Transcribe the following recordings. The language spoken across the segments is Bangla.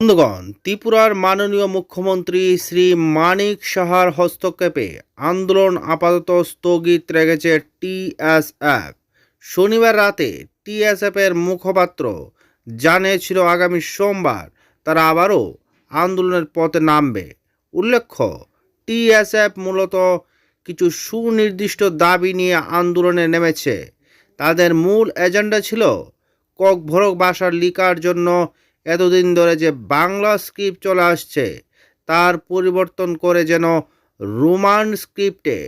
বন্ধুগণ, ত্রিপুরার মাননীয় মুখ্যমন্ত্রী শ্রী মানিক সাহার হস্তক্ষেপে আন্দোলন আপাতত স্থগিত রেখেছে টিএসএফ। শনিবার রাতে টিএসএফ এর মুখপাত্র জানিয়েছিল আগামী সোমবার তারা আবারও আন্দোলনের পথে নামবে। উল্লেখ্য, টিএসএফ মূলত কিছু সুনির্দিষ্ট দাবি নিয়ে আন্দোলনে নেমেছে। তাদের মূল এজেন্ডা ছিল ককভরক ভাষার লিকার জন্য এতদিন ধরে যে বাংলা স্ক্রিপ্ট চলে আসছে, তার পরিবর্তন করে যেন রোমান স্ক্রিপ্টে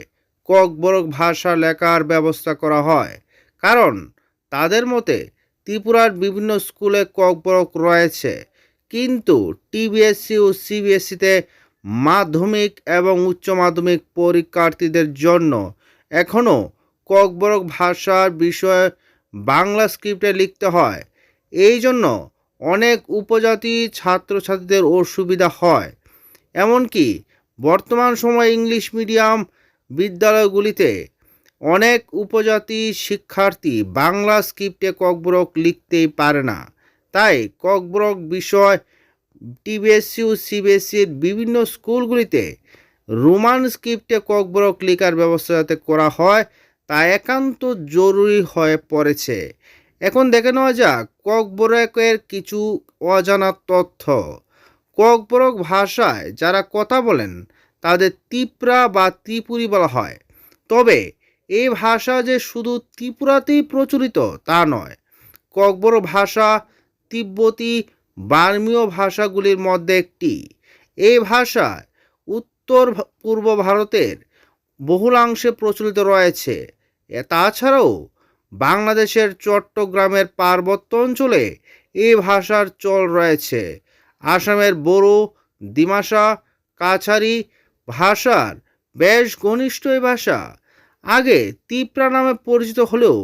ককবরক ভাষা লেখার ব্যবস্থা করা হয়। কারণ তাদের মতে ত্রিপুরার বিভিন্ন স্কুলে ককবরক রয়েছে, কিন্তু টিবিএসসি ও সিবিএসসিতে মাধ্যমিক এবং উচ্চ মাধ্যমিক পরীক্ষার্থীদের জন্য এখনও ককবরক ভাষার বিষয়ে বাংলা স্ক্রিপ্টে লিখতে হয়। এই জন্য অনেক উপজাতি ছাত্রছাত্রীদের অসুবিধা হয়। এমনকি বর্তমান সময়ে ইংলিশ মিডিয়াম বিদ্যালয়গুলিতে অনেক উপজাতি শিক্ষার্থী বাংলা স্ক্রিপ্টে ককবরক লিখতেই পারে না। তাই ককবরক বিষয়, টিবিএসসি ও সিবিএসসির বিভিন্ন স্কুলগুলিতে রোমান স্ক্রিপ্টে ককবরক লেখার ব্যবস্থা যাতে করা হয়, তা একান্ত জরুরি হয়ে পড়েছে। এখন দেখে নেওয়া যাক, ককবরকের কিছু অজানা তথ্য। ককবরক ভাষায় যারা কথা বলেন, তাদের ত্রিপুরা বা ত্রিপুরি বলা হয়। তবে এই ভাষা যে শুধু ত্রিপুরাতেই প্রচলিত, তা নয়। ককবরক ভাষা তিব্বতী, বার্মীয় ভাষাগুলির মধ্যে একটি। এই ভাষা উত্তর পূর্ব ভারতের বহুলাংশে প্রচলিত রয়েছে। তাছাড়াও বাংলাদেশের চট্টগ্রামের পার্বত্য অঞ্চলে এ ভাষার চল রয়েছে। আসামের বড়ো দিমাসা কাছারি ভাষার বেশ ঘনিষ্ঠ এই ভাষা। আগে তিপ্রা নামে পরিচিত হলেও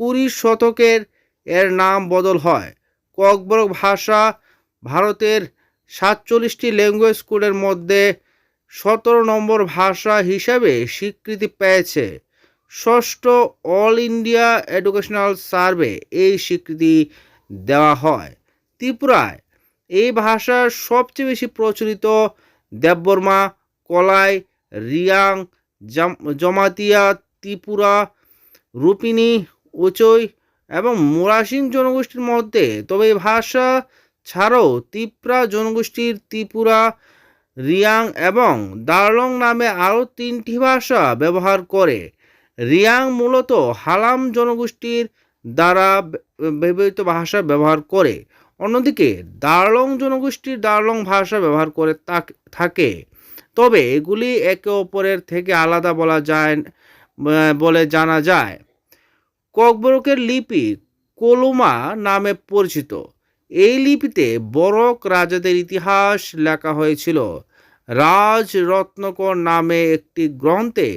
কুড়ি শতকের এর নাম বদল হয়। ককবরক ভাষা ভারতের সাতচল্লিশটি ল্যাঙ্গুয়েজ কোডের মধ্যে সতেরো নম্বর ভাষা হিসাবে স্বীকৃতি পেয়েছে। ষষ্ঠ অল ইন্ডিয়া এডুকেশনাল সার্ভে এই স্বীকৃতি দেওয়া হয়। ত্রিপুরায় এই ভাষার সবচেয়ে বেশি প্রচলিত দেববর্মা, কলাই, রিয়াং, জাম- জমাতিয়া, ত্রিপুরা রূপিণী উচই এবং মোরাসিং জনগোষ্ঠীর মধ্যে। তবে এই ভাষা ছাড়াও ত্রিপুরা জনগোষ্ঠীর ত্রিপুরা, রিয়াং এবং দার্লং নামে আরও তিনটি ভাষা ব্যবহার করে। রিয়াং মূলত হালাম জনগোষ্ঠীর দ্বারা ব্যবহৃত ভাষা ব্যবহার করে। অন্যদিকে দার্লং জনগোষ্ঠীর দার্লং ভাষা ব্যবহার করে থাকে। তবে এগুলি একে অপরের থেকে আলাদা বলা যায় বলে জানা যায়। ককবরকের লিপি কলুমা নামে পরিচিত। এই লিপিতে বরক রাজাদের ইতিহাস লেখা হয়েছিল। রাজ রত্নকর নামে একটি গ্রন্থে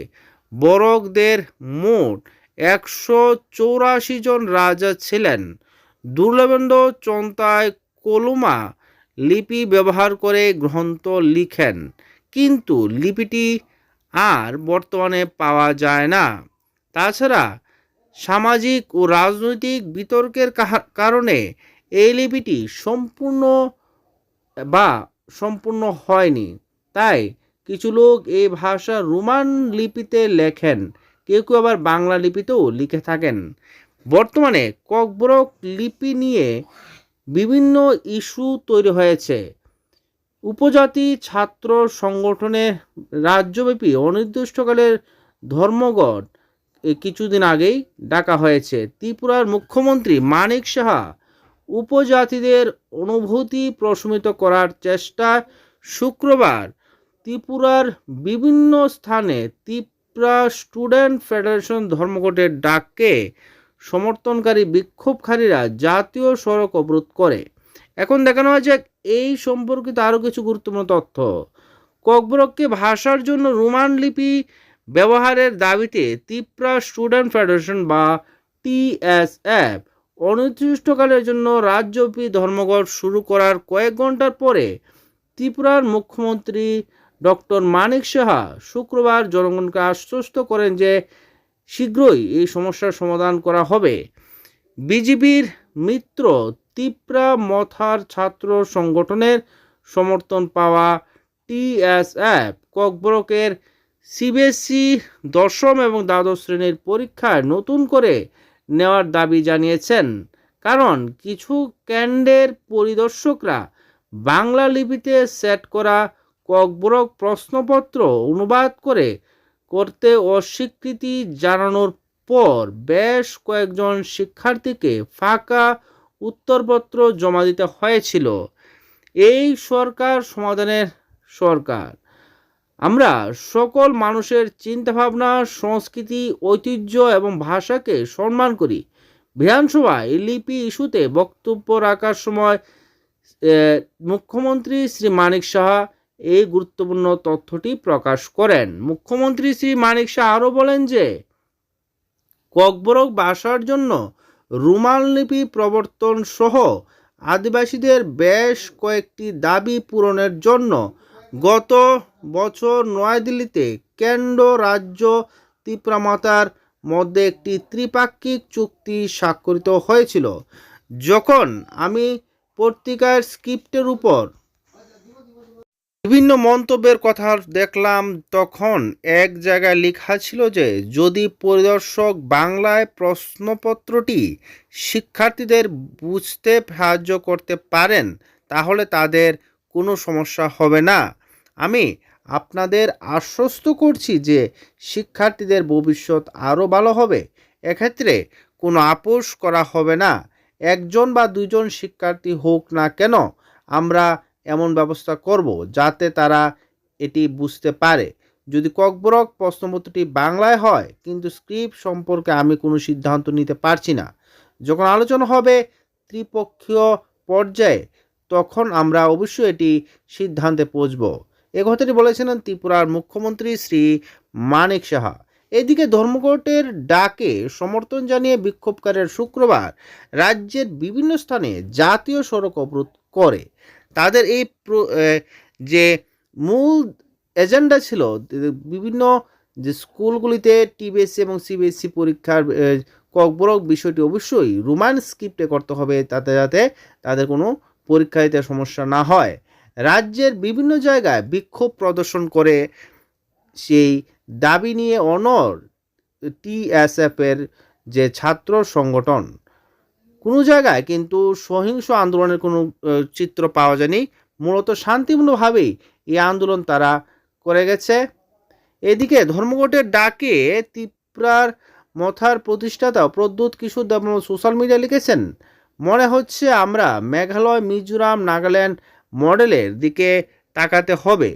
বরকদের মোট একশো চৌরাশি জন রাজা ছিলেন। দুর্লভেন্দ্র চন্তায় কলুমা লিপি ব্যবহার করে গ্রন্থ লিখেন, কিন্তু লিপিটি আর বর্তমানে পাওয়া যায় না। তাছাড়া সামাজিক ও রাজনৈতিক বিতর্কের কারণে এই লিপিটি সম্পূর্ণ বা সম্পূর্ণ হয়নি। তাই কিছু লোক এই ভাষা রোমান লিপিতে লেখেন, কেউ কেউ আবার বাংলা লিপিতেও লিখে থাকেন। বর্তমানে ককবরক লিপি নিয়ে বিভিন্ন ইস্যু তৈরি হয়েছে। উপজাতি ছাত্র সংগঠনের রাজ্যব্যাপী অনির্দিষ্টকালের ধর্মঘট কিছুদিন আগেই ডাকা হয়েছে। ত্রিপুরার মুখ্যমন্ত্রী মানিক সাহা উপজাতিদের অনুভূতি প্রশমিত করার চেষ্টা শুক্রবার ত্রিপুরার বিভিন্ন স্থানে ত্রিপুরা স্টুডেন্ট ফেডারেশন ধর্মঘটের ডাককে সমর্থনকারী বিক্ষোভকারীরা জাতীয় সড়ক অবরোধ করে। এখন দেখানো হয় যে এই সম্পর্কিত আরও কিছু গুরুত্বপূর্ণ তথ্য। ককবরককে ভাষার জন্য রোমান লিপি ব্যবহারের দাবিতে ত্রিপুরা স্টুডেন্ট ফেডারেশন বা টিএসএফ অনির্দিষ্টকালের জন্য রাজ্যব্যাপী ধর্মঘট শুরু করার কয়েক ঘণ্টার পরে ত্রিপুরার মুখ্যমন্ত্রী ডক্টর মানিক সাহা শুক্রবার জনগণকে আশ্বস্ত করেন যে শীঘ্রই এই সমস্যার সমাধান করা হবে। বিজেপির মিত্র তিপ্রা মথার ছাত্র সংগঠনের সমর্থন পাওয়া টিএসএফ ককবরকের সিবিএসই দশম এবং দ্বাদশ শ্রেণির পরীক্ষায় নতুন করে নেওয়ার দাবি জানিয়েছেন। কারণ কিছু ক্যান্ডের পরিদর্শকরা বাংলা লিপিতে সেট করা ককবরক প্রশ্নপত্র অনুবাদ করে করতে অস্বীকৃতি জানানোর পর বেশ কয়েকজন শিক্ষার্থীকে ফাঁকা উত্তরপত্র জমা দিতে হয়েছিল। এই সরকার সমাধানের সরকার। আমরা সকল মানুষের চিন্তাভাবনা, সংস্কৃতি, ঐতিহ্য এবং ভাষাকে সম্মান করি। বিধানসভায় লিপি ইস্যুতে বক্তব্য রাখার সময় মুখ্যমন্ত্রী শ্রী মানিক সাহা এই গুরুত্বপূর্ণ তথ্যটি প্রকাশ করেন। মুখ্যমন্ত্রী শ্রী মানিক শাহ আরও বলেন যে, ককবরক বাসার জন্য রুমাল লিপি প্রবর্তন সহ আদিবাসীদের বেশ কয়েকটি দাবি পূরণের জন্য গত বছর নয়াদিল্লিতে কেন্দ্র, রাজ্য ত্রিপুরামাতার মধ্যে একটি ত্রিপাক্ষিক চুক্তি স্বাক্ষরিত হয়েছিল। যখন আমি পত্রিকার স্ক্রিপ্টের উপর বিভিন্ন মন্তব্যের কথা দেখলাম তখন এক জায়গায় লেখা ছিল যে, যদি পরিদর্শক বাংলায় প্রশ্নপত্রটি শিক্ষার্থীদের বুঝতে সাহায্য করতে পারেন, তাহলে তাদের কোনো সমস্যা হবে না। আমি আপনাদের আশ্বস্ত করছি যে, শিক্ষার্থীদের ভবিষ্যৎ আরও ভালো হবে। এক্ষেত্রে কোনো আপোষ করা হবে না। একজন বা দুজন শিক্ষার্থী হোক না কেন, আমরা এমন ব্যবস্থা করব যাতে তারা এটি বুঝতে পারে। যদি ককবরক প্রশ্নপত্রটি বাংলায় হয়, কিন্তু স্ক্রিপ্ট সম্পর্কে আমি কোনো সিদ্ধান্ত নিতে পারছি না। যখন আলোচনা হবে ত্রিপক্ষীয় পর্যায়ে, তখন আমরা অবশ্যই এটি সিদ্ধান্তে পৌঁছব। এ কথাটি বলেছিলেন ত্রিপুরার মুখ্যমন্ত্রী শ্রী মানিক সাহা। এদিকে ধর্মঘটের ডাকে সমর্থন জানিয়ে বিক্ষোভকারীরা শুক্রবার রাজ্যের বিভিন্ন স্থানে জাতীয় সড়ক অবরোধ করে। তাদের এই যে মূল এজেন্ডা ছিল বিভিন্ন যে স্কুলগুলিতে টিবিএসসি এবং সিবিএসসি পরীক্ষার ককবরক বিষয়টি অবশ্যই রোমান স্ক্রিপ্টে করতে হবে তাতে যাতে তাদের কোনো পরীক্ষা দিতে সমস্যা না হয়। রাজ্যের বিভিন্ন জায়গায় বিক্ষোভ প্রদর্শন করে সেই দাবি নিয়ে অনর টিএসএফের যে ছাত্র সংগঠন কোনো জায়গায় কিন্তু সহিংস আন্দোলনের কোনো চিত্র পাওয়া যায়নি। মূলত শান্তিপূর্ণভাবেই এই আন্দোলন তারা করে গেছে। এদিকে ধর্মঘটের ডাকে ত্রিপুরার মথার প্রতিষ্ঠাতা প্রদ্যুৎ কিশোর দেব সোশ্যাল মিডিয়া লিখেছেন, মনে হচ্ছে আমরা মেঘালয়, মিজোরাম, নাগাল্যান্ড মডেলের দিকে তাকাতে হবে,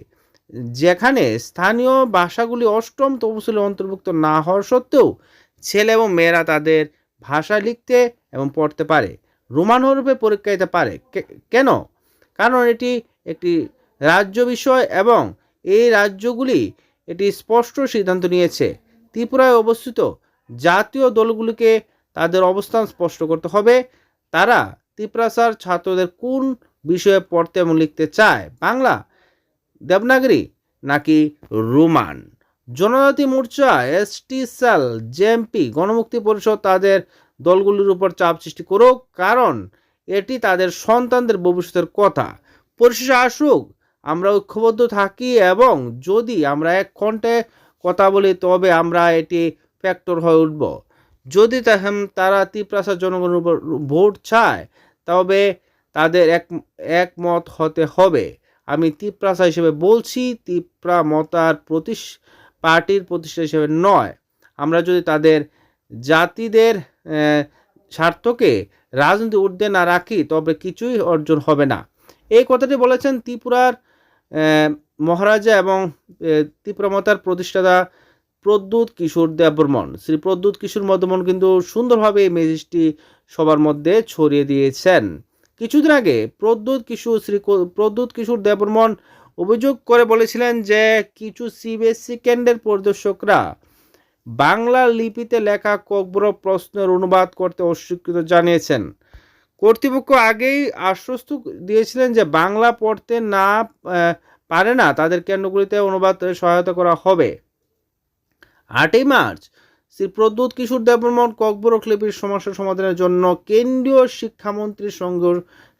যেখানে স্থানীয় ভাষাগুলি অষ্টম তফসিলে অন্তর্ভুক্ত না হওয়া সত্ত্বেও ছেলে এবং মেয়েরা তাদের ভাষা লিখতে এবং পড়তে পারে। রোমান হরফে পরীক্ষা দিতে পারে। কেন? কারণ এটি একটি রাজ্য বিষয় এবং এই রাজ্যগুলি এটি স্পষ্ট সিদ্ধান্ত নিয়েছে। ত্রিপুরায় অবস্থিত জাতীয় দলগুলিকে তাদের অবস্থান স্পষ্ট করতে হবে। তারা ত্রিপুরাসার ছাত্রদের কোন বিষয়ে পড়তে এবং লিখতে চায়? বাংলা, দেবনাগরী নাকি Roman? Janajati Morcha ST cell JMP Ganamukti Parishad তাদের দলগুলির উপর চাপ সৃষ্টি করুক, কারণ এটি তাদের সন্তানদের ভবিষ্যতের কথা। পরিশেষে আসুক, আমরা ঐক্যবদ্ধ থাকি এবং যদি আমরা এক কণ্ঠে কথা বলি, তবে আমরা এটি ফ্যাক্টর হয়ে উঠব। যদি তারা ত্রিপ্রাসার জনগণের উপর ভোট চায়, তবে তাদের এক, একমত হতে হবে। আমি তিপ্রাসা হিসেবে বলছি, তিপ্রা মতার প্রতিশ, পার্টির প্রতিষ্ঠা হিসেবে নয়। আমরা যদি তাদের জাতিদের স্বার্থকে রাজনীতি ঊর্ধ্বে না রাখি তবে কিছুই অর্জন হবে না। এই কথাটি বলেছেন ত্রিপুরার মহারাজা এবং আহ, ত্রিপুরা মতার প্রতিষ্ঠাতা প্রদ্যুৎ কিশোর দেববর্মন। শ্রী প্রদ্যুৎ কিশোর মদমন কিন্তু সুন্দরভাবে এই মেসেজটি সবার মধ্যে ছড়িয়ে দিয়েছেন। কিছুদিন আগে প্রদ্যুৎ কিশোর শ্রী প্রদ্যুৎ কিশোর দেববর্মন অভিযোগ করে বলেছিলেন যে কিছু সিবিএসসি কেন্দ্রের পরিদর্শকরা বাংলা লিপিতে লেখা ককবর প্রশ্নের অনুবাদ করতে অস্বীকৃত জানিয়েছেন। কর্তৃপক্ষ আগেই আশ্বস্ত দিয়েছিলেন যে বাংলা পড়তে না পারে না, তাদের কেন্দ্রগুলিতে অনুবাদ সহায়তা করা হবে। আটই মার্চ, শ্রী প্রদ্যুৎ কিশোর দেববর্মন ককবরক লিপির সমস্যা সমাধানের জন্য কেন্দ্রীয় শিক্ষামন্ত্রীর সঙ্গে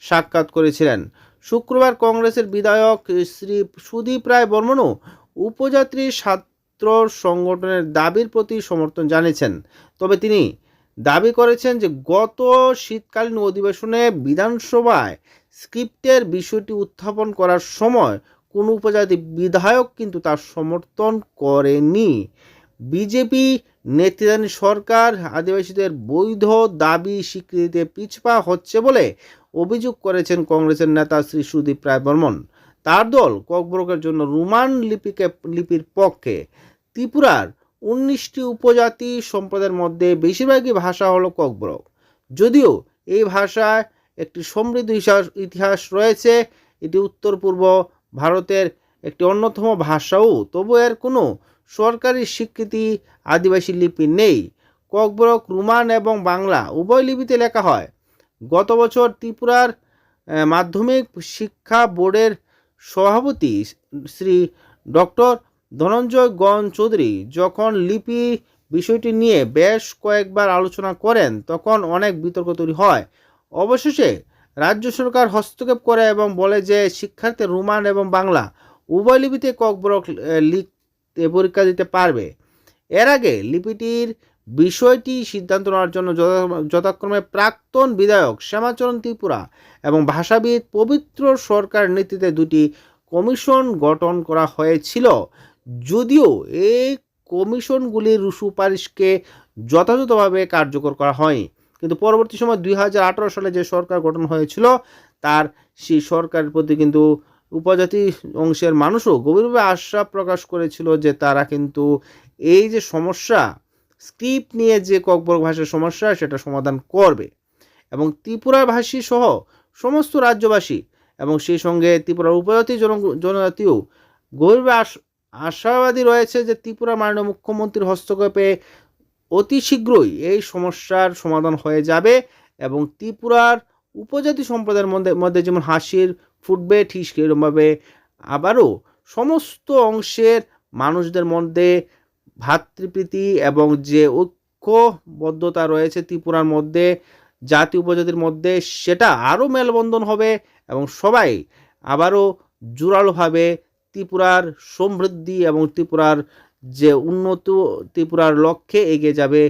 সাক্ষাৎ করেছিলেন। শুক্রবার কংগ্রেসের বিধায়ক শ্রী সুদীপ রায় বর্মনও উপযাত্রী ছাত্র সংগঠনের দাবির প্রতি সমর্থন জানিয়েছেন। তবে তিনি দাবি করেছেন যে গত শীতকালীন অধিবেশনে বিধানসভায় স্ক্রিপ্টের বিষয়টি উত্থাপন করার সময় কোনো উপজাতি বিধায়ক কিন্তু তার সমর্থন করেনি। বিজেপি নেতৃত্বাধীন সরকার আদিবাসীদের বৈধ দাবি স্বীকৃতিতে পিছপা হচ্ছে বলে অভিযোগ করেছেন কংগ্রেসের নেতা শ্রী সুদীপ রায় বর্মন তার দল ককবরকের জন্য রোমান লিপিকে লিপির পক্ষে ত্রিপুরার উনিশটি উপজাতি সম্প্রদায়ের মধ্যে বেশিরভাগই ভাষা হলো ককবরক। যদিও এই ভাষায় একটি সমৃদ্ধ ইতিহাস- রয়েছে, এটি উত্তর পূর্ব ভারতের একটি অন্যতম ভাষাও, তবু এর কোনো সরকারি স্বীকৃতি আদিবাসী লিপি নেই। ককবরক, রুমান এবং বাংলা উভয় লিপিতে লেখা হয়। গত বছর ত্রিপুরার মাধ্যমিক শিক্ষা বোর্ডের সভাপতি শ্রী ডক্টর ধনঞ্জয় গণ চৌধুরী যখন লিপি বিষয়টি নিয়ে বেশ কয়েকবার আলোচনা করেন, তখন অনেক বিতর্ক তৈরি হয়। অবশেষে রাজ্য সরকার হস্তক্ষেপ করে এবং বলে যে শিক্ষার্থী রোমান এবং বাংলা উভয় লিপিতে ককবরক লিখতে পরীক্ষা দিতে পারবে। এর আগে লিপিটির বিষয়টি সিদ্ধান্ত নেওয়ার জন্য যথা- যথাক্রমে প্রাক্তন বিধায়ক শ্যামাচরণ ত্রিপুরা এবং ভাষাবিদ পবিত্র সরকার নেতৃত্বে দুটি কমিশন গঠন করা হয়েছিল। যদিও এই কমিশনগুলির সুপারিশকে যথাযথভাবে কার্যকর করা হয়নি। কিন্তু পরবর্তী সময় দুই হাজার আঠারো সালে যে সরকার গঠন হয়েছিল, তার সেই সরকারের প্রতি কিন্তু উপজাতি অংশের মানুষও গভীরভাবে আশা প্রকাশ করেছিল যে তারা কিন্তু এই যে সমস্যা স্ক্রিপ্ট নিয়ে যে ককবরক ভাষার সমস্যা, সেটা সমাধান করবে। এবং ত্রিপুরা ভাষী সহ সমস্ত রাজ্যবাসী এবং সেই সঙ্গে ত্রিপুরার উপজাতি জন জনজাতিও গভীরভাবে আশাবাদী রয়েছে যে ত্রিপুরা মাননীয় মুখ্যমন্ত্রীর হস্তক্ষেপে অতি শীঘ্রই এই সমস্যার সমাধান হয়ে যাবে এবং ত্রিপুরার উপজাতি সম্প্রদায়ের মধ্যে মধ্যে যেমন হাসির, ফুটবে ঠিক সেরকমভাবে আবারও সমস্ত অংশের মানুষদের মধ্যে ভ্রাতৃপ্রীতি এবং যে ঐক্যবদ্ধতা রয়েছে ত্রিপুরার মধ্যে, জাতি উপজাতির মধ্যে, সেটা আরও মেলবন্ধন হবে এবং সবাই আবারও জোরালোভাবে ত্রিপুরার সমৃদ্ধি এবং ত্রিপুরার যে উন্নত ত্রিপুরার লক্ষ্যে এগিয়ে যাবে।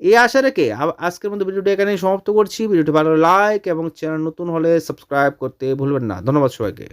এই আশা রেখে আজকের মধ্যে ভিডিওটি এখানেই সমাপ্ত করছি। ভিডিওটি ভালো লাইক এবং চ্যানেল নতুন হলে সাবস্ক্রাইব করতে ভুলবেন না। ধন্যবাদ সবাইকে।